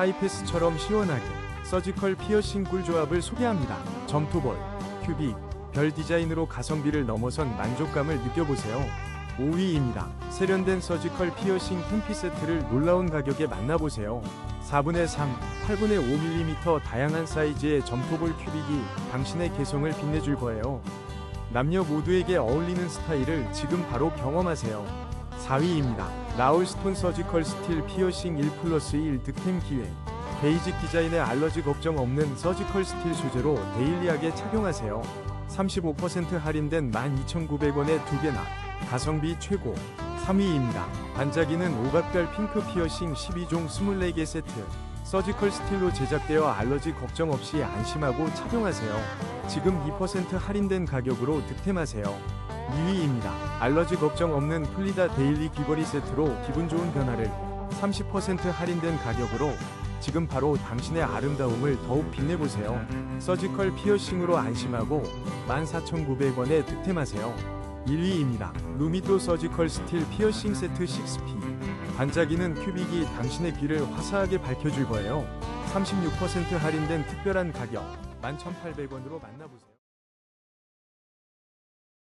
하이패스처럼 시원하게 서지컬 피어싱 꿀조합을 소개합니다. 점토볼, 큐빅, 별 디자인으로 가성비를 넘어선 만족감을 느껴보세요. 5위입니다. 세련된 서지컬 피어싱 템피 세트를 놀라운 가격에 만나보세요. 4분의 3, 8분의 5mm 다양한 사이즈의 점토볼 큐빅이 당신의 개성을 빛내줄 거예요. 남녀 모두에게 어울리는 스타일을 지금 바로 경험하세요. 4위입니다. 라울스톤 서지컬 스틸 피어싱 1 플러스 1 득템 기회. 베이직 디자인의 알러지 걱정 없는 서지컬 스틸 소재로 데일리하게 착용하세요. 35% 할인된 12,900원에 두 개나 가성비 최고. 3위입니다. 반짝이는 오각별 핑크 피어싱 12종 24개 세트. 서지컬 스틸로 제작되어 알러지 걱정 없이 안심하고 착용하세요. 지금 2% 할인된 가격으로 득템하세요. 2위입니다. 알러지 걱정 없는 플리다 데일리 귀걸이 세트로 기분 좋은 변화를 30% 할인된 가격으로 지금 바로 당신의 아름다움을 더욱 빛내보세요. 서지컬 피어싱으로 안심하고 14,900원에 득템하세요. 1위입니다. 루미또 서지컬 스틸 피어싱 세트 6P. 반짝이는 큐빅이 당신의 귀를 화사하게 밝혀줄 거예요. 36% 할인된 특별한 가격 11,800원으로 만나보세요.